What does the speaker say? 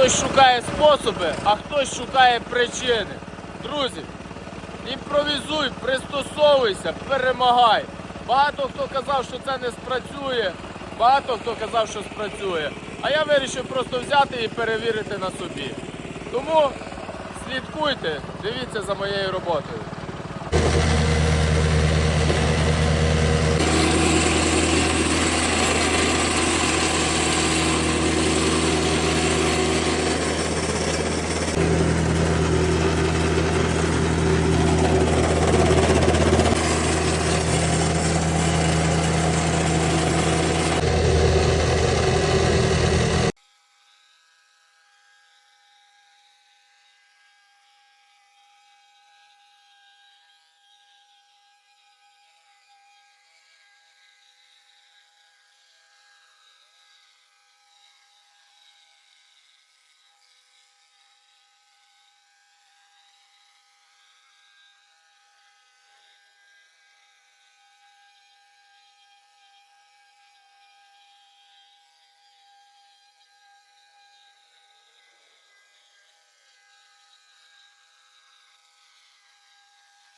Хтось шукає способи, а хтось шукає причини. Друзі, імпровізуй, пристосовуйся, перемагай. Багато хто казав, що це не спрацює, багато хто казав, що спрацює. А я вирішив просто взяти і перевірити на собі. Тому слідкуйте, дивіться за моєю роботою.